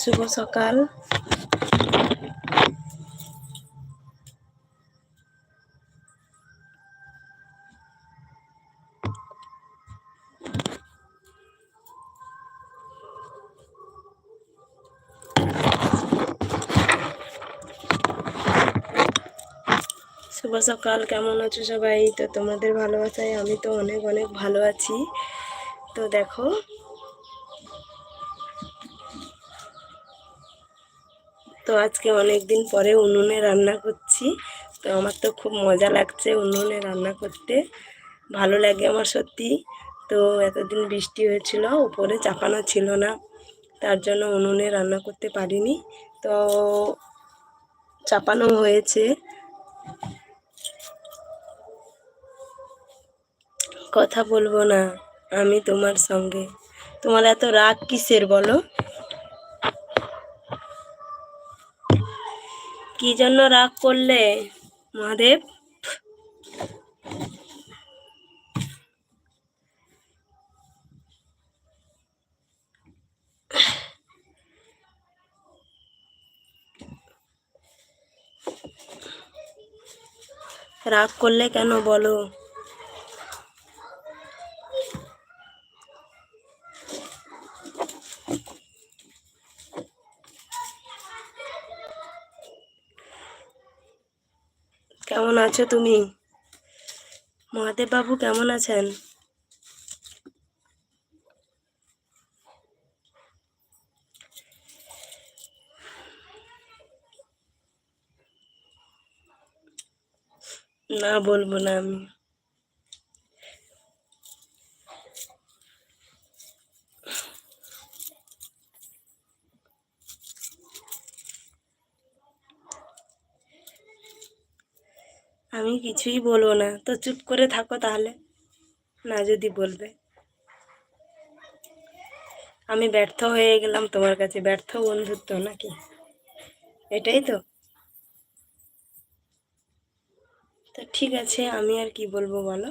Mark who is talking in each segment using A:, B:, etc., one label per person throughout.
A: শুভ সকাল। শুভ সকাল, কেমন আছো সবাই? তো তোমাদের ভালোবাসায় আমি তো অনেক অনেক ভালো আছি। তো দেখো, তো আজকে অনেক দিন পরে উনুনে রান্না করছি। তো আমার তো খুব মজা লাগছে উনুনে রান্না করতে। ভালো লাগে আমার সত্যি। তো এতদিন বৃষ্টি হয়েছিল, উপরে চাপানো ছিল না। তার জন্য উনুনে রান্না করতে পারিনি। তো চাপানো হয়েছে। কথা বলব না, আমি তোমার সঙ্গে। তোমার এত রাগ কিসের বলো? কি জন্য রাগ করলে, মহাদেব? রাগ করলে কেন বলো কেমন আছো তুমি? মহাদেব বাবু কেমন আছেন? না বলব না আমি। আমি কিছুই বলব না। তো চুপ করে থাকো তাহলে, না যদি বলবে। আমি ব্যর্থ হয়ে গেলাম তোমার কাছে। ব্যর্থ বন্ধুত্ব নাকি? এটাই তো। ঠিক আছে, আমি আর কি বলব বলো?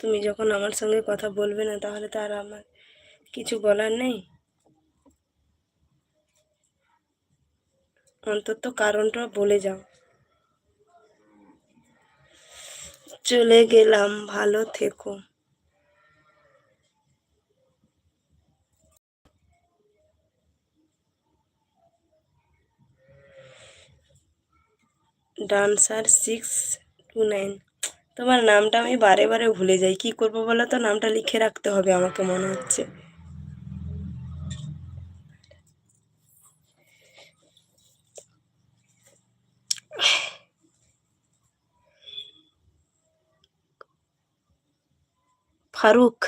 A: তুমি যখন আমার সঙ্গে কথা বলবে না, তাহলে তো আর আমার কিছু বলার নেই। অন্তত কারণটা বলে যাও। চলে গেলাম, ভালো থেকো। Dancer six two nine. তোমার নামটা আমি বারে বারে ভুলে যাই, কি করব বলো তো? নামটা লিখে রাখতে হবে আমাকে, মনে হচ্ছে। ফারুক।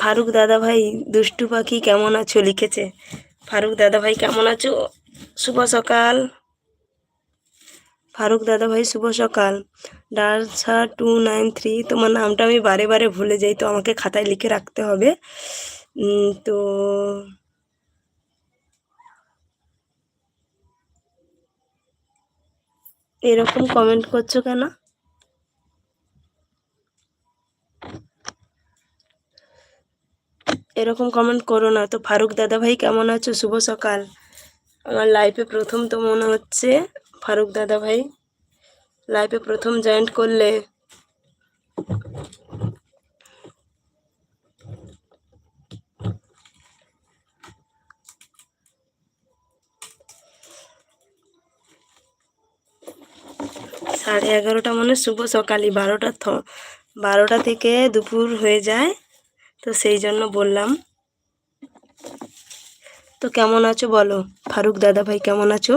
A: ফারুক দাদা ভাই দুষ্টু পাখি কেমন আছো? লিখেছে। ফারুক দাদা ভাই কেমন আছো? শুভ সকাল। ফারুক দাদা ভাই শুভ সকাল। ডালসা টু নাইন থ্রি, তোমার নামটা আমি বারে বারে ভুলে যাই, তো আমাকে খাতায় লিখে রাখতে হবে। তো এরকম কমেন্ট করছ কেন? এরকম কমেন্ট করো না। তো ফারুক দাদা ভাই কেমন আছো? শুভ সকাল। আমার লাইফে প্রথম তো মনে হচ্ছে ফারুক দাদা ভাই লাইফে প্রথম জয়েন্ট করলে। সাড়ে এগারোটা মানে শুভ সকালই। বারোটা থ বারোটা থেকে দুপুর হয়ে যায়। তো সেই জন্য বললাম। তো কেমন আছো বলো? ফারুক দাদা ভাই, কেমন আছো?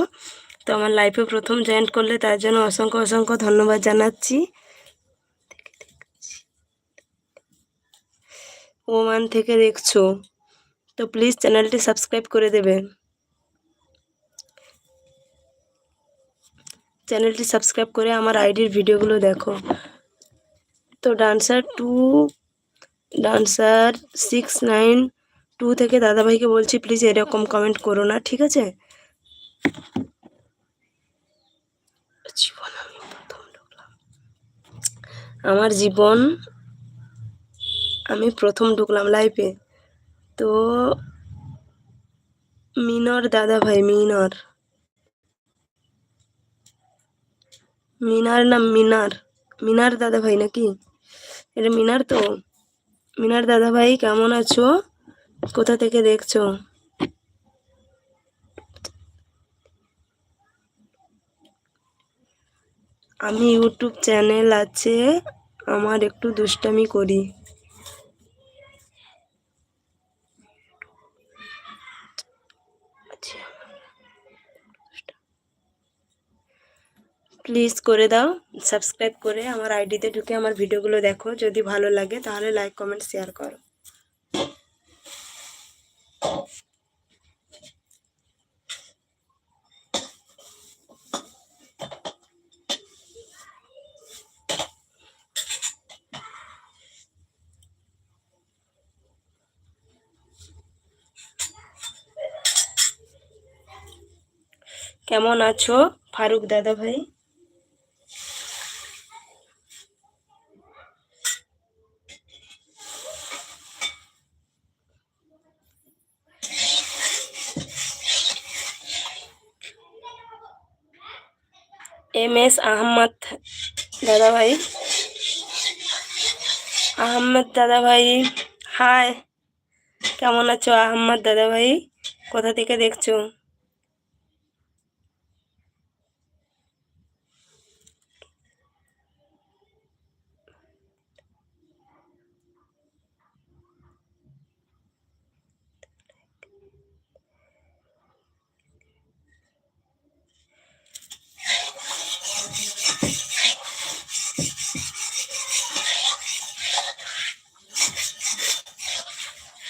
A: তো আমার লাইফে প্রথম জয়েন করলে তার জন্য অসংখ্য অসংখ্য ধন্যবাদ জানাচ্ছি। ওমান থেকে দেখছ। তো প্লিজ চ্যানেলটি সাবস্ক্রাইব করে দেবে। চ্যানেলটি সাবস্ক্রাইব করে আমার আইডির ভিডিওগুলো দেখো। তো dancer two dancer six nine two থেকে দাদাভাইকে বলছি প্লিজ এরকম কমেন্ট করো না, ঠিক আছে? আমার জীবন আমি প্রথম ঢুকলাম লাইফে তো মিনর দাদা ভাই মিনর। মিনার না মিনার? মিনার দাদা ভাই নাকি? এটা মিনার তো। মিনার দাদা ভাই কেমন আছো? কোথা থেকে দেখছ? আমি ইউটিউব চ্যানেল আছে, আমার একটু দুষ্টামি করি। প্লিজ করে দাও সাবস্ক্রাইব করে আমার আইডিতে ঢুকে আমার ভিডিওগুলো দেখো। যদি ভালো লাগে তাহলে লাইক কমেন্ট শেয়ার করো। কেমন আছো? ফারুক দাদা ভাই এম এস আহমদ দাদা ভাই আহমদ দাদা ভাই হাই কেমন আছো আহমদ দাদা ভাই কোথা থেকে দেখছ?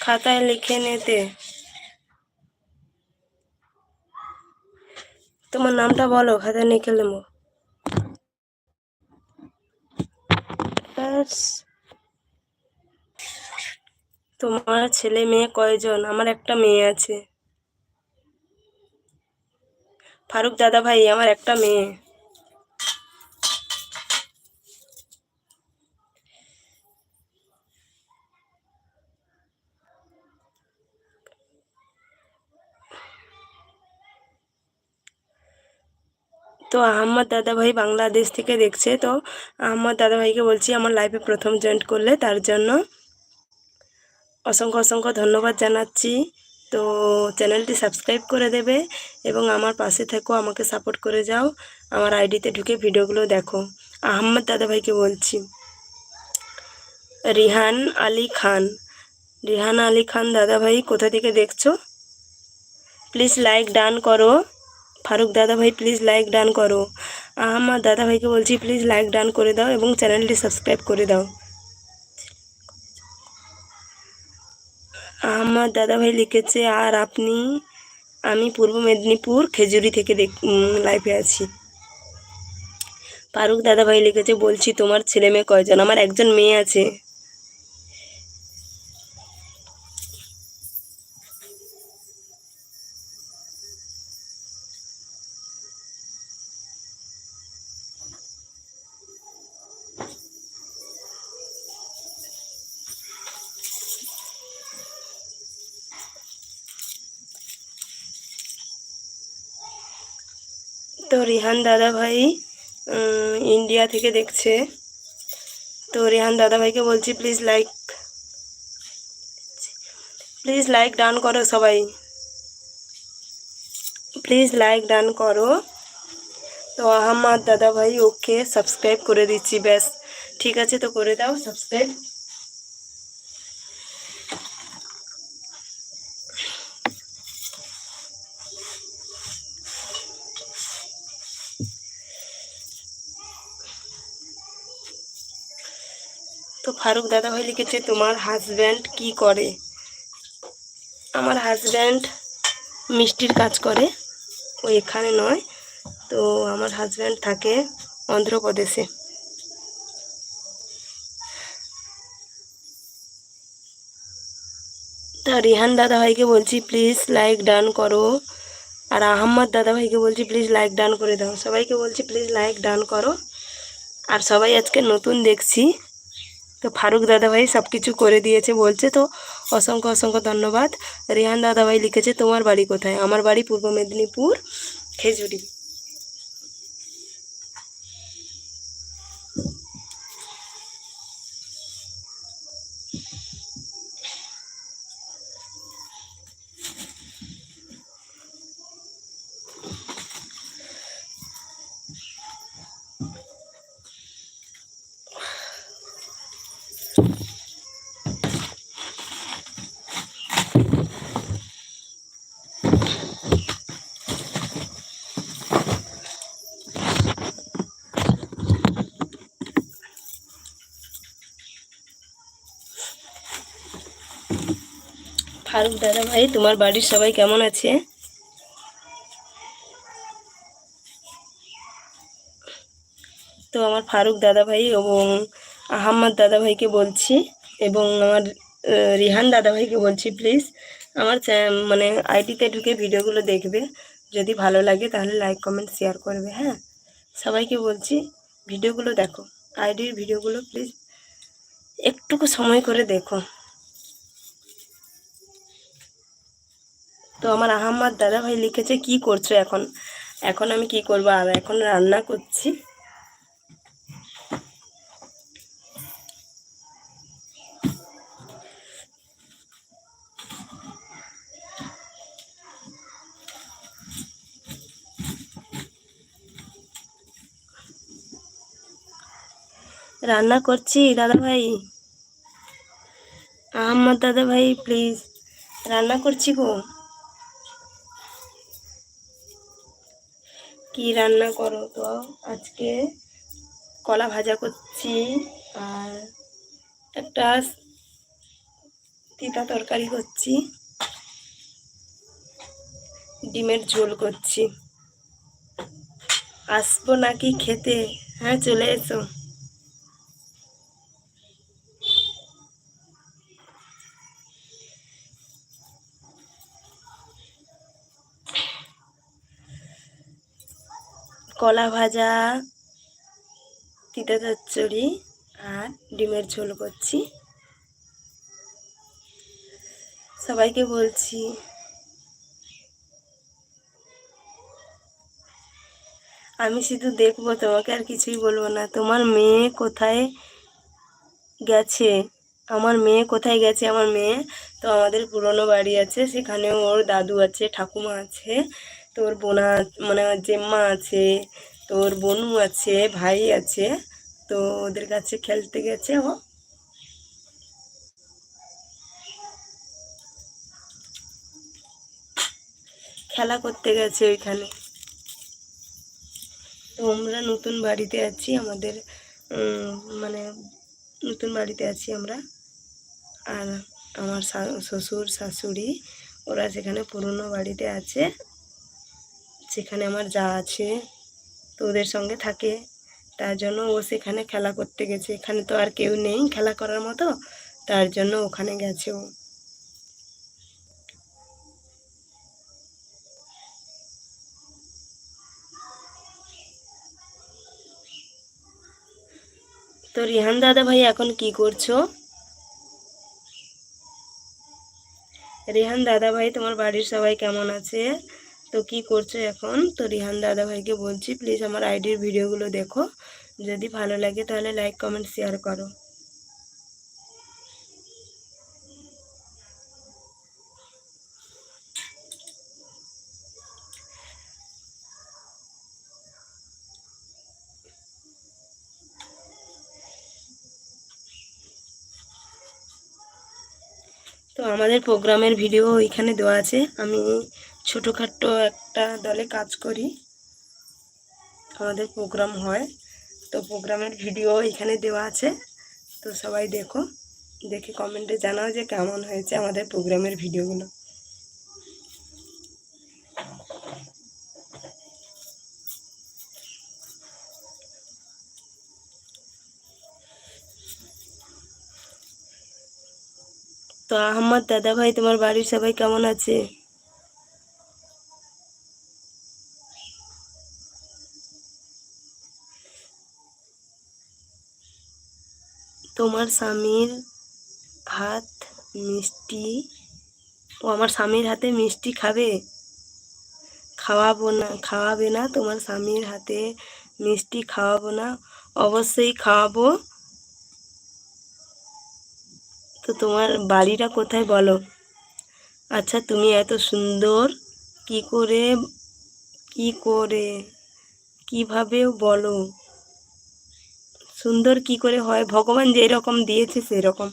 A: খাতায় লিখে নিতে। তোমার নামটা বলো, খাতায় লিখে নেব তোমার ছেলে মেয়ে কয়জন? আমার একটা মেয়ে আছে। ফারুক দাদা ভাই আমার একটা মেয়ে। তো আহম্মদ দাদাভাই বাংলাদেশ থেকে দেখছে, তো আহম্মদ দাদাভাইকে বলছি আমার লাইফে প্রথম জয়েন্ট করলে, তার জন্য অসংখ্য অসংখ্য ধন্যবাদ জানাচ্ছি। তো চ্যানেলটি সাবস্ক্রাইব করে দেবে এবং আমার পাশে থেকো আমাকে সাপোর্ট করে যাও। আমার আইডিতে ঢুকে ভিডিওগুলো দেখো। আহম্মদ দাদাভাইকে বলছি। রিহান আলী খান। রিহান আলী খান দাদাভাই, কোথা থেকে দেখছ? প্লিজ লাইক ডান করো। ফারুক দাদা ভাই প্লিজ লাইক ডান করো। আমার দাদা ভাইকে বলছি প্লিজ লাইক ডান করে দাও এবং চ্যানেলটি সাবস্ক্রাইব করে দাও। আমার দাদা ভাই লিখেছে, আর আপনি, আমি পূর্ব মেদিনীপুর খেজুরি থেকে দেখ লাইফে আছি। ফারুক দাদা ভাই লিখেছে, বলছি, তোমার ছেলে মেয়ে কয়জন? আমার একজন মেয়ে আছে। রিহান দাদা ভাই ইন্ডিয়া থেকে দেখছে। তো রিহান দাদা ভাইকে বলছি please like please like done করো সবাই। প্লিজ লাইক ডান করো। তো আহমাদ দাদা ভাই, ওকে সাবস্ক্রাইব করে দিচ্ছি, ব্যাস। ঠিক আছে, তো করে দাও সাবস্ক্রাইব ফারুক দাদাভাই লিখেছে, তোমার হাজব্যান্ড কি করে? আমার হাজব্যান্ড মিষ্টির কাজ করে, ও এখানে নয়। তো আমার হাজব্যান্ড থাকে অন্ধ্রপ্রদেশে। তা রিহান দাদাভাইকে বলছি প্লিজ লাইক ডান করো। আর আহম্মদ দাদাভাইকে বলছি প্লিজ লাইক ডান করে দাও। সবাইকে বলছি প্লিজ লাইক ডান করো। আর সবাই আজকে নতুন দেখছি। তো ফারুক দাদাভাই সব কিছু করে দিয়েছে, বলছে তো, অসংখ্য অসংখ্য ধন্যবাদ। রেহান দাদাভাই লিখেছে, তোমার বাড়ি কোথায়? আমার বাড়ি পূর্ব মেদিনীপুর খেজুরি। ফারুক দাদাভাই তোমার বাড়ির সবাই কেমন আছে? তো আমার ফারুক দাদাভাই এবং আহম্মদ দাদাভাইকে বলছি এবং আমার রিহান দাদাভাইকে বলছি প্লিজ আমার মানে আইডিতে ঢুকে ভিডিওগুলো দেখবে। যদি ভালো লাগে তাহলে লাইক কমেন্ট শেয়ার করবে হ্যাঁ? সবাইকে বলছি, ভিডিওগুলো দেখো আইডির ভিডিওগুলো প্লিজ একটুকু সময় করে দেখো। তো আমার আহম্মদ দাদাভাই লিখেছে, কি করছ এখন? এখন আমি কি করব? আর এখন রান্না করছি। রান্না করছি দাদা ভাই আহম্মদ দাদা ভাই প্লিজ রান্না করছি গো। কি রান্না করো তো? আজকে কলা ভাজা করছি আর একটা তিতা তরকারি করছি। ডিমের ঝোল করছি। আসব নাকি খেতে? হ্যাঁ চলে এসো। কলা ভাজা, তিতা চচ্চড়ি আর ডিমের ঝোল করছি। সবাইকে বলছি, আমি শুধু দেখব, তোমাকে আর কিছুই বলব না। তোমার মেয়ে কোথায় গেছে? আমার মেয়ে কোথায় গেছে? আমার মেয়ে তো আমাদের পুরনো বাড়ি আছে সেখানে ওর দাদু আছে, ঠাকুমা আছে। তোর বোনা মানে জেম্মা আছে, তোর বোনু আছে, ভাই আছে, তো ওদের কাছে খেলতে গেছে ও। খেলা করতে গেছে ওইখানে। তো আমরা নতুন বাড়িতে আছি, আমাদের মানে নতুন বাড়িতে আছি আমরা। আর আমার শ্বশুর, শাশুড়ি, ওরা সেখানে পুরনো বাড়িতে আছে। সেখানে আমার যা আছে, তো ওদের সঙ্গে থাকে। তার জন্য ও সেখানে খেলা করতে গেছে। এখানে তো আর কেউ নেই খেলা করার মতো, তার জন্য ওখানে গেছে ও। তো রিহান দাদা ভাই, এখন কি করছ? রিহান দাদা ভাই, তোমার বাড়ির সবাই কেমন আছে? তো কি করছ এখন? তো রিহান দাদা ভাইকে বলছি প্লিজ আমার আইডির ভিডিওগুলো দেখো। যদি ভালো লাগে তাহলে লাইক কমেন্ট শেয়ার করো। তো আমাদের প্রোগ্রামের ভিডিও এখানে দেওয়া আছে। আমি ছোটোখাটো একটা দলে কাজ করি। আমাদের প্রোগ্রাম হয়। তো প্রোগ্রামের ভিডিও এখানে দেওয়া আছে। তো সবাই দেখো, দেখে কমেন্টে জানাও যে কেমন হয়েছে আমাদের প্রোগ্রামের ভিডিওগুলো। তো আহম্মদ দাদা ভাই তোমার বাড়ির সবাই কেমন আছে? তোমার স্বামীর হাত মিষ্টি। ও আমার স্বামীর হাতে মিষ্টি খাবে? খাওয়াবো না, খাওয়াবে না, তোমার স্বামীর হাতে মিষ্টি খাওয়াবো না। অবশ্যই খাওয়াবো। তো তোমার বাড়িটা কোথায় বলো? আচ্ছা তুমি এত সুন্দর। কি করে কি করে কীভাবে বলো। সুন্দর কি করে হয়, ভগবান যেই রকম দিয়েছে সেরকম।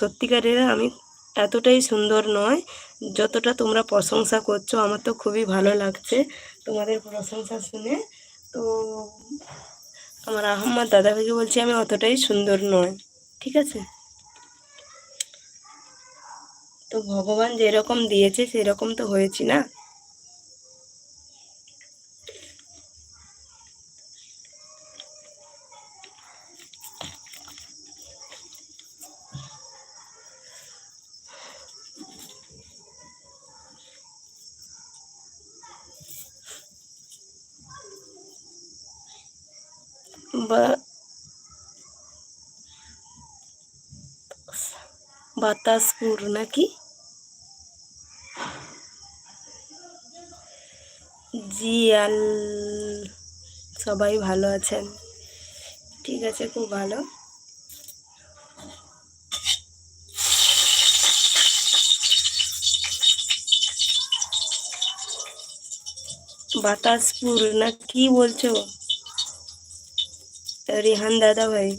A: সত্যিকারের আমি এতটাই সুন্দর নয়, যতটা তোমরা প্রশংসা করছ, আমার তো খুবই ভালো লাগছে তোমাদের প্রশংসা শুনে। তো আমার আহম্মদ দাদা ভাইকে বলছি আমি অতটাই সুন্দর নয়, ঠিক আছে? তো ভগবান যেরকম দিয়েছে সেরকম তো হয়েছি না? বাতাসপুর নাকি? জি, আল, সবাই ভালো আছেন। ঠিক আছে, খুব ভালো। বাতাসপুর না, কি বলছো? রিহান দাদা ভাই।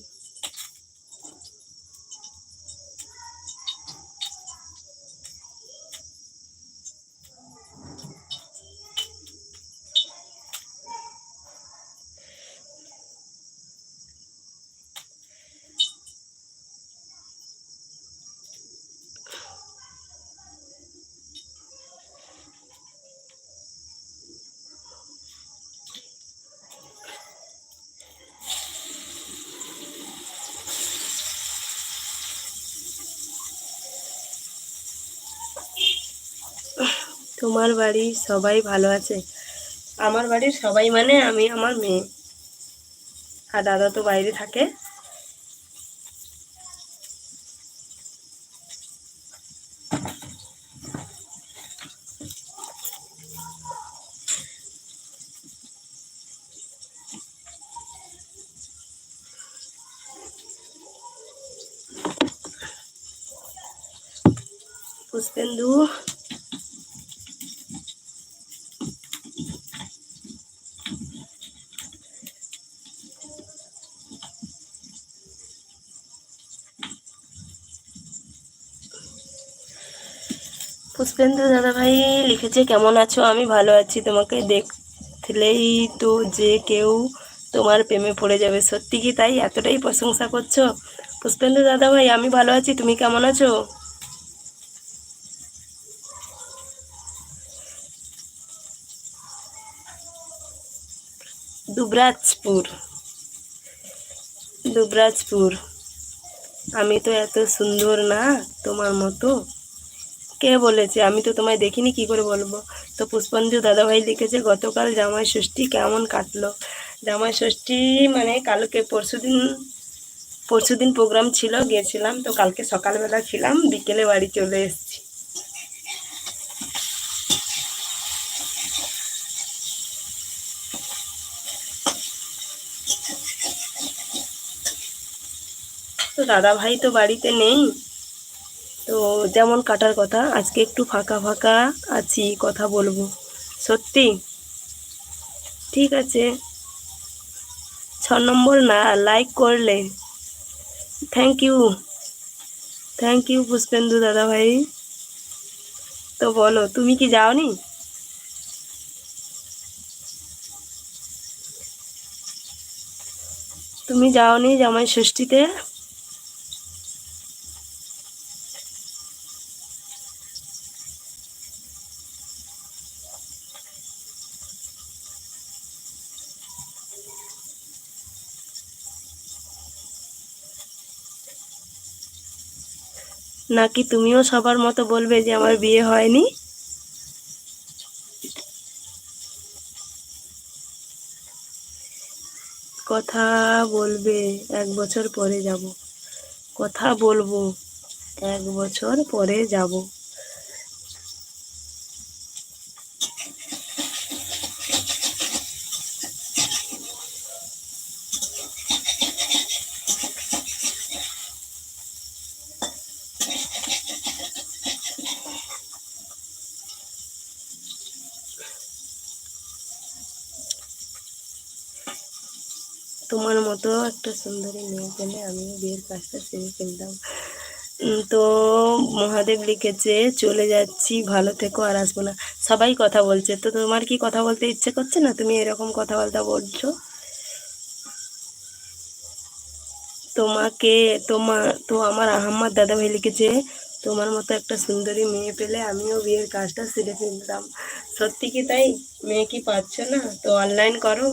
A: তোমার বাড়ির সবাই ভালো আছে? আমার বাড়ির সবাই মানে আমি, আমার মেয়ে। আর দাদা তো বাইরে থাকে। পুষ্পেন্দু। পুষ্পেন্দু দাদা ভাই লিখেছে, কেমন আছো? আমি ভালো আছি। তোমাকে দেখলেই তো যে কেউ তোমার প্রেমে পড়ে যাবে। সত্যি কি তাই? এতটাই প্রশংসা করছ? পুষ্পেন্দু দাদা ভাই আমি ভালো আছি। তুমি কেমন আছো? দুবরাজপুর। দুবরাজপুর। আমি তো এত সুন্দর না তোমার মতো। কে বলেছে? আমি তো তোমায় দেখিনি, কি করে বলব? তো পুষ্পঞ্জু দাদাভাই লিখেছে, গতকাল জামাই ষষ্ঠী কেমন কাটলো? জামাই ষষ্ঠী মানে কালকে পরশুদিন পরশুদিন প্রোগ্রাম ছিল, গিয়েছিলাম। তো কালকে সকালবেলা ছিলাম, বিকেলে বাড়ি চলে এসেছি। তো দাদা ভাই তো বাড়িতে নেই। তো যেমন কাটার কথা, আজকে একটু ফাঁকা ফাঁকা আছি, কথা বলব। সত্যি? ঠিক আছে। ছ নম্বর না লাইক করলে। Thank you thank you Pushpendu দাদা ভাই তো বলো, তুমি কি যাওনি? তুমি যাওনি জামাই ষষ্ঠীতে? নাকি তুমিও সবার মতো বলবে যে আমার বিয়ে হয়নি? কথা বলবে, এক বছর পরে যাব। কথা বলব, এক বছর পরে যাব তোমার মতো একটা সুন্দরী মেয়ে পেলে আমি বিয়ের কাজটা সেরে ফেলতাম তো মহাদেব লিখেছে, চলে যাচ্ছি, ভালো থেকো আর আসব না। সবাই কথা বলছে। তো তোমার কি কথা বলতে ইচ্ছে করছে না? তুমি এরকম কথাবার্তা বলছো? তোমাকে তোমার তো আমার আহম্মদ দাদা ভাই লিখেছে, তোমার মতো একটা সুন্দরী মেয়ে পেলে আমিও বিয়ের কাজটা সেরে ফেলতাম। সত্যি কি তাই? মেয়ে কি পাচ্ছ না? তো অনলাইন করো।